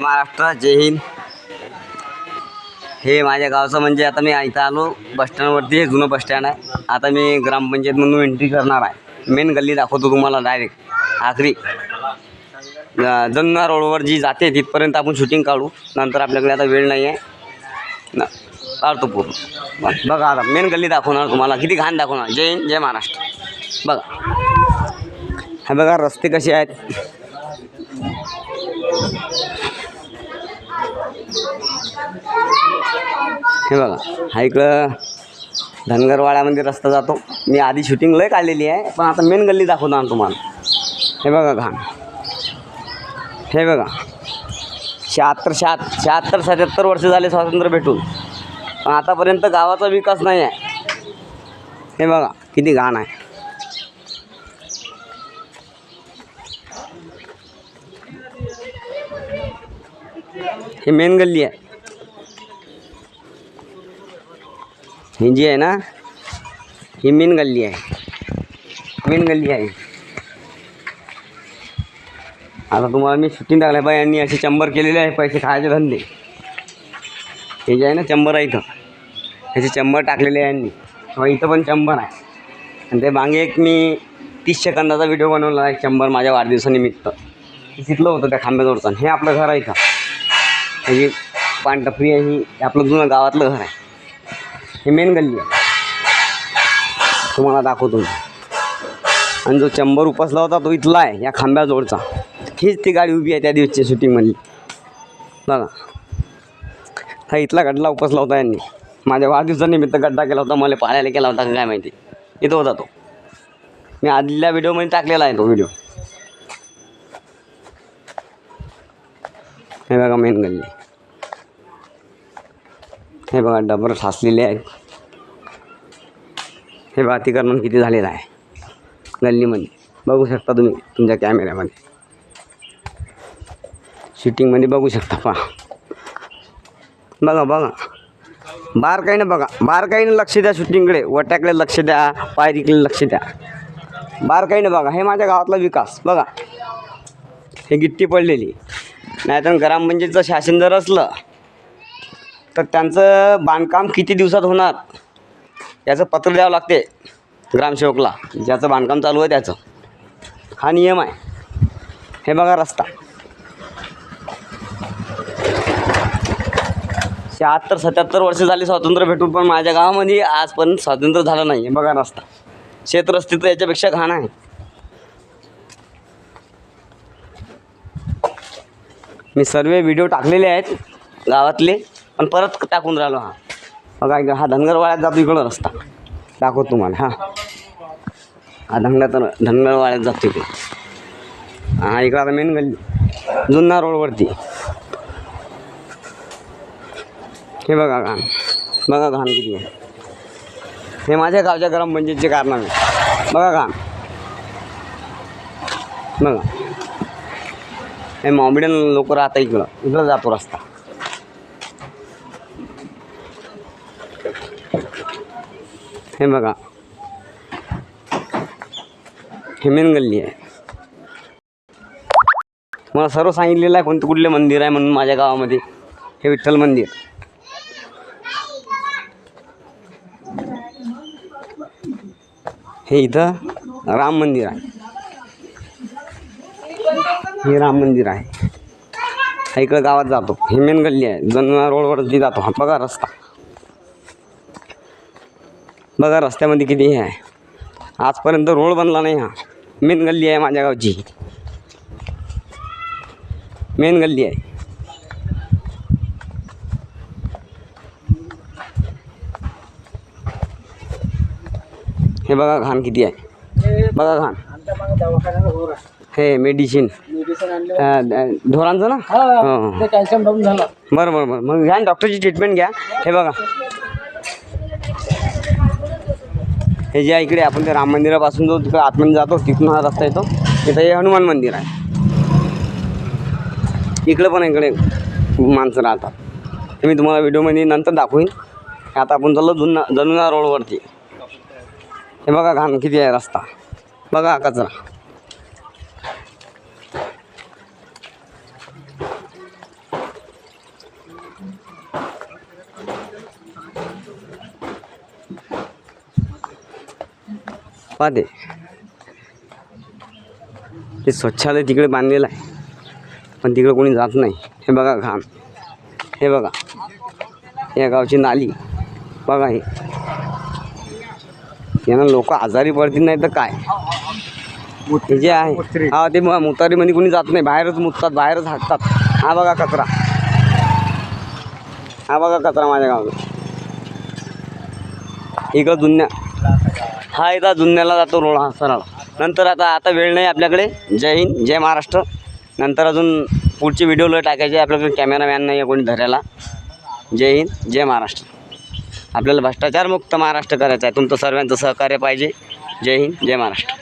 महाराष्ट्र जय हिंद. हे माझ्या गावचं म्हणजे आता मी इथं आलो बसस्टँडवरती हे जुनं बसस्टँड आहे. आता मी ग्रामपंचायतमधून एंट्री करणार आहे. मेन गल्ली दाखवतो तुम्हाला डायरेक्ट आखरी. ज- रोडवर जी जाते तिथपर्यंत आपण शूटिंग काढू. नंतर आपल्याकडे आता वेळ नाही आहे. न काढतो पूर्ण. बघा आता मेन गल्ली दाखवणार तुम्हाला. किती घाण दाखवणार. जय हिंद जय महाराष्ट्र. बघा. हे बघा रस्ते कसे आहेत. हे बघा हा इकडं धनगरवाड्यामध्ये रस्ता जातो. मी आधी शूटिंग लय काढलेली आहे पण आता मेन गल्ली दाखवणार तुम्हाला. हे बघा घाण. हे बघा. शहात्तर शहात शहात्तर सत्याहत्तर वर्ष झाले स्वातंत्र्य भेटून. पण आतापर्यंत गावाचा विकास नाही आहे. हे बघा किती घाण आहे. हे मेन गल्ली आहे. ही जी आहे ना? ही मेन गल्ली आहे. मेन गल्ली आहे. आता तुम्हाला मी सुट्टी टाकल्या बाई यांनी असे चंबर केलेले आहे पैसे खायचे धंदे. हे जे आहे ना चंबर आहे इथं. ह्याचे चंबर टाकलेले आहे यांनी. किंवा इथं पण चंबर आहे. आणि ते मागे एक मी तीस सेकंदाचा व्हिडिओ बनवला आहे चंबर माझ्या वाढदिवसानिमित्त. ते तिथलं होतं त्या खांब्याजवळचं हे आपलं घर आहे का म्हणजे पानटपरी आहे ही आपलं जुनं गावातलं घर आहे. ही मेन गल्ली आहे. तुम्हाला दाखवतो मी. आणि जो चंबर उपसला होता तो इथला आहे या खांब्याजवळचा. हीच ती गाडी उभी आहे त्या दिवसची शूटिंगमधली दादा हा इथला गड्डा उपसला होता यांनी. माझ्या वाढदिवसानिमित्त गड्डा केला होता मला पाहायला केला होता काय माहिती. इथं होता तो. मी आदल्या व्हिडिओमध्ये टाकलेला आहे तो व्हिडिओ. हे बघा मेन गल्ली. हे बघा डबर साचलेले आहेत. हे बघा अतिक्रमण किती झालेलं आहे. गल्लीमध्ये. बघू शकता तुम्ही तुमच्या कॅमेऱ्यामध्ये. शूटिंगमध्ये बघू शकता पहा. बघा बघा. बारकाईनं बघा. बारकाईनं लक्ष द्या शूटिंगकडे वट्याकडे लक्ष द्या पायरीकडे लक्ष द्या. बारकाईनं बघा. हे माझ्या गावातला विकास. बघा. हे गिट्टी पडलेली. नाहीतर ग्रामपंचायतचं शासन जर असलं तर त्यांचं बांधकाम किती दिवसात होणार? याचं पत्र द्यावं लागते ग्रामसेवकला. ज्याचं बांधकाम चालू आहे त्याचं. हा नियम आहे. हे बघा रस्ता. शहात्तर सत्याहत्तर वर्ष झाली स्वातंत्र्य भेटून पण माझ्या गावामध्ये आजपर्यंत स्वातंत्र्य झालं नाही. हे बघा रस्ता. शेतरस्ते तर याच्यापेक्षा घाण आहे. मी सर्व व्हिडिओ टाकलेले आहेत गावातले. पण परत टाकून राहिलो हा. बघा इकडं हा धनगरवाड्यात जातो इकडं रस्ता. दाखवतो तुम्हाला हा. हा धनगर धनगरवाड्यात जातो इकडं. हा इकडं आता मेन गल्ली जुन्ना रोडवरती हे बघा घाण बघा घाण किती आहे. हे माझ्या गावच्या ग्रामपंचायतचे कारनामे बघा घाण. बघा. हे मॉम्बिडियन लोक राहतात इकडं. इकडं जातो रस्ता. हे बघा. हेमेन गल्ली आहे. मला सर्व सांगितलेलं आहे कोणतं कुठले मंदिर आहे म्हणून माझ्या गावामध्ये. हे विठ्ठल मंदिर. हे इथं राम मंदिर आहे. हे राम मंदिर आहे. हा इकडं गावात जातो. हेमेन गल्ली आहे. जुन्नर रोडवरती जातो हा. बघा रस्ता. बघा रस्त्यामध्ये किती हे आहे. आजपर्यंत रोड बनला नाही हा. मेन गल्ली आहे माझ्या गावची. मेन गल्ली आहे. हे बघा घाण किती आहे. बघा घाण. हे मेडिसिन ढोरांचं ना? हो. झालं. बरं बरं बरं. मग घ्या डॉक्टरची ट्रीटमेंट घ्या. हे बघा. हे जे आहे इकडे आपण ते राम मंदिरापासून जो तिकडे आतमध्ये जातो तिथून हा रस्ता येतो. तिथं हे हनुमान मंदिर आहे. इकडे पण इकडे माणसं राहतात. ते मी तुम्हाला व्हिडिओमध्ये नंतर दाखवीन. आता आपण चाललो जुन्ना जनुना रोडवरती. हे बघा घाण किती आहे रस्ता. बघा कचरा. पाहते ते स्वच्छालय तिकडे बांधलेलं आहे. पण तिकडे कोणी जात नाही. हे बघा घाण. हे बघा. या गावची नाली. बघा हे. यांना लोक आजारी पडतील नाही तर काय? हे जे आहे. हा ते मग मुतारीमध्ये कोणी जात नाही. बाहेरच मुततात बाहेरच हाकतात. हा बघा कचरा. हा बघा कचरा माझ्या गावात इकडं जुन्या हा एकदा जुन्याला जातो रोड हा सरळ. नंतर आता आता वेळ नाही आपल्याकडे. जय हिंद जय महाराष्ट्र. नंतर अजून पुढचे व्हिडिओला टाकायचे आपल्याकडे कॅमेरामॅन नाही आहे कोणी धरायला. जय हिंद जय महाराष्ट्र. आपल्याला भ्रष्टाचारमुक्त महाराष्ट्र करायचा आहे. तुमचं सर्वांचं सहकार्य पाहिजे. जय हिंद जय महाराष्ट्र.